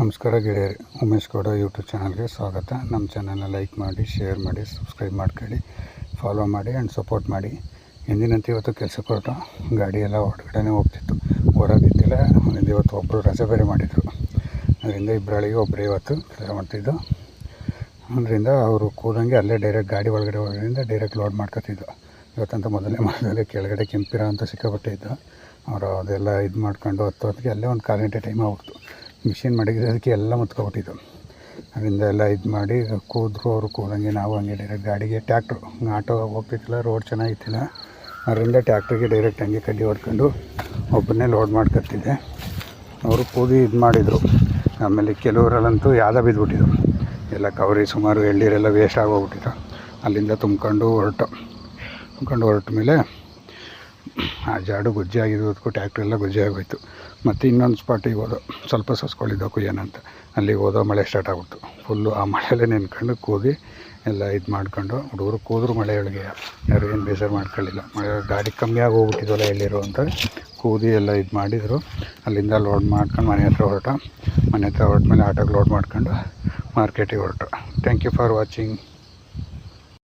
ನಮಸ್ಕಾರ ಗೆಳೆಯರಿ, ಉಮೇಶ್ ಗೌಡ ಯೂಟ್ಯೂಬ್ ಚಾನಲ್ಗೆ ಸ್ವಾಗತ. ನಮ್ಮ ಚಾನಲ್ನ ಲೈಕ್ ಮಾಡಿ ಶೇರ್ ಮಾಡಿ ಸಬ್ಸ್ಕ್ರೈಬ್ ಮಾಡ್ಕೊಳ್ಳಿ ಫಾಲೋ ಮಾಡಿ ಆ್ಯಂಡ್ ಸಪೋರ್ಟ್ ಮಾಡಿ. ಎಂದಿನಂತೆ ಇವತ್ತು ಕೆಲಸಕ್ಕೆ ಹೊರಟು ಗಾಡಿಯೆಲ್ಲ ಹೊರಗಡೆನೇ ಹೋಗ್ತಿತ್ತು. ಹೊರಗಿದ್ದಿಲ್ಲ ಇವತ್ತು ಒಬ್ಬರು ರಜೆ ಬೇರೆ ಮಾಡಿದರು. ಅದರಿಂದ ಇಬ್ಬರಳಿಗೆ ಒಬ್ಬರೇ ಇವತ್ತು ಕೆಲಸ ಮಾಡ್ತಿದ್ದು. ಅದರಿಂದ ಅವರು ಕೂದಂಗೆ ಅಲ್ಲೇ ಡೈರೆಕ್ಟ್ ಗಾಡಿ ಒಳಗಡೆ ಹೋಗೋದ್ರಿಂದ ಡೈರೆಕ್ಟ್ ಲೋಡ್ ಮಾಡ್ಕೊತಿದ್ದು. ಇವತ್ತಂತ ಮೊದಲನೇ ಮಾಸದಲ್ಲಿ ಕೆಳಗಡೆ ಕೆಂಪಿರ ಅಂತ ಸಿಕ್ಕಾಪಟ್ಟೆ ಇದ್ದು, ಅವರು ಅದೆಲ್ಲ ಇದು ಮಾಡ್ಕೊಂಡು ಹತ್ತು ಹೊತ್ತಿಗೆ ಅಲ್ಲೇ ಒಂದು ಕಾಲು ಗಂಟೆ ಟೈಮ್ ಆಗ್ಬಿಡ್ತು ಮಿಷಿನ್ ಮಡಗಿರೋದಕ್ಕೆ ಎಲ್ಲ ಮುತ್ಕೊಬಿಟ್ಟಿದ್ದು. ಅದರಿಂದ ಎಲ್ಲ ಇದು ಮಾಡಿ ಕೂದ್ರು ಅವರು ಕೂದಂಗೆ ನಾವು ಹಂಗೆ ಡೈರೆಕ್ಟ್ ಗಾಡಿಗೆ ಟ್ಯಾಕ್ಟ್ರು ಆಟೋ ಹೋಗ್ತಿತ್ತಿಲ್ಲ ರೋಡ್ ಚೆನ್ನಾಗಿತ್ತಿಲ್ಲ. ಅದರಿಂದ ಟ್ಯಾಕ್ಟ್ರಿಗೆ ಡೈರೆಕ್ಟ್ ಹಂಗೆ ಕಡ್ಡಿ ಹೊಡ್ಕೊಂಡು ಒಬ್ಬನೇ ಲೋಡ್ ಮಾಡ್ಕೊತಿದ್ದೆ ಅವರು ಕೂದಿ ಇದು ಮಾಡಿದರು. ಆಮೇಲೆ ಕೆಲವರಲ್ಲಂತೂ ಯಾದ ಬಿದ್ದುಬಿಟ್ಟಿದ್ರು ಎಲ್ಲ ಕವರಿ ಸುಮಾರು ಎಳ್ಳೀರೆಲ್ಲ ವೇಸ್ಟ್ ಆಗೋಗ್ಬಿಟ್ಟಿತ್ತು. ಅಲ್ಲಿಂದ ತುಂಬ್ಕೊಂಡು ಹೊರಟು. ತುಂಬ್ಕೊಂಡು ಹೊರಟ ಮೇಲೆ ಆ ಜಾಡು ಗುಜ್ಜೆ ಆಗಿರೋದಕ್ಕೂ ಟ್ಯಾಕ್ಟ್ರ್ ಎಲ್ಲ ಗೊಜ್ಜೆ ಆಗೋಯ್ತು. ಮತ್ತು ಇನ್ನೊಂದು ಸ್ಪಾಟಿಗೆ ಹೋದ, ಸ್ವಲ್ಪ ಸಸ್ಕೊಳ್ಳಿದ್ದೋ ಏನಂತ ಅಲ್ಲಿಗೆ ಹೋದೋ ಮಳೆ ಸ್ಟಾರ್ಟ್ ಆಗ್ಬಿಡ್ತು. ಫುಲ್ಲು ಆ ಮಳೆಯಲ್ಲೇ ನೆನ್ಕೊಂಡು ಕೂಗಿ ಎಲ್ಲ ಇದು ಮಾಡ್ಕೊಂಡು ಹುಡುಗರು ಕೂದ್ರು ಮಳೆಯೊಳಗೆ. ಯಾರು ಏನು ಬೇಜಾರು ಮಾಡ್ಕೊಳ್ಳಿಲ್ಲ. ಮಳೆ ಗಾಡಿ ಕಮ್ಮಿ ಆಗಿ ಹೋಗ್ಬಿಟ್ಟಿದ್ವಲ್ಲ ಎಲ್ಲಿರೋ ಅಂತ ಕೂದಿ ಎಲ್ಲ ಇದು ಮಾಡಿದರು. ಅಲ್ಲಿಂದ ಲೋಡ್ ಮಾಡ್ಕೊಂಡು ಮನೆ ಹತ್ರ ಹೊರಟ. ಮನೆ ಹತ್ರ ಹೊರಟ್ಮೇಲೆ ಆಟೋಗೆ ಲೋಡ್ ಮಾಡ್ಕೊಂಡು ಮಾರ್ಕೆಟಿಗೆ ಹೊರಟ. Thank you for watching